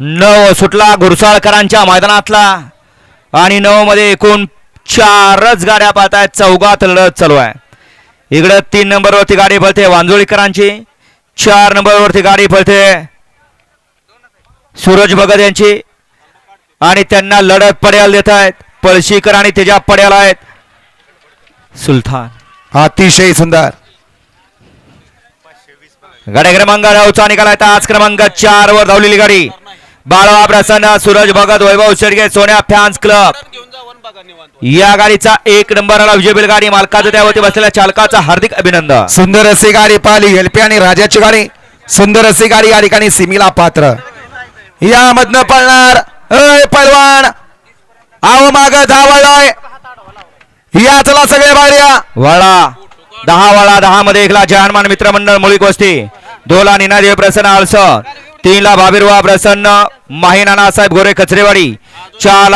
नव सुटला घुरसाळकरांच्या मैदानातला. आणि नऊ मध्ये एकूण चारच गाड्या पाहत आहेत चौघात लढत चालू आहे. इकडं तीन नंबरवरती गाडी पळते वांजोळीकरांची चार नंबरवरती गाडी पळते सूरज भगत यांची. आणि त्यांना लढत पड्याला देत आहेत पळशीकर आणि त्याच्या पड्याला आहेत. सुलतान. अतिशय सुंदर. गाडी क्रमांक नऊचा निकाल आहे. आज क्रमांक चार वर धावलेली गाडी. बाळवा प्रसन्न सूरज भगत वैभव शेडगे सोन्या फॅन्स क्लब. या गाडीचा एक नंबर आला विजय गाडी मालकाचं त्यावरती बसलेल्या चालकाचा हार्दिक अभिनंदन. सुंदर अशी गाडी पाहिली हेल्पी आणि राजाची गाडी. सुंदर अशी गाडी या ठिकाणी सिमीला पात्र. यामधनं पळणार अय पैलवान आव माग धावलाय या चला सगळे बाहेर वळा दहा वळा दहा मध्ये एकला जहानमान मित्रमंडळ मुळी वस्ती दोला निनादेव प्रसन्न आळस तीनला भाबिरवा प्रसन्न माही नानासाहेब गोरे कचरेवाडी चार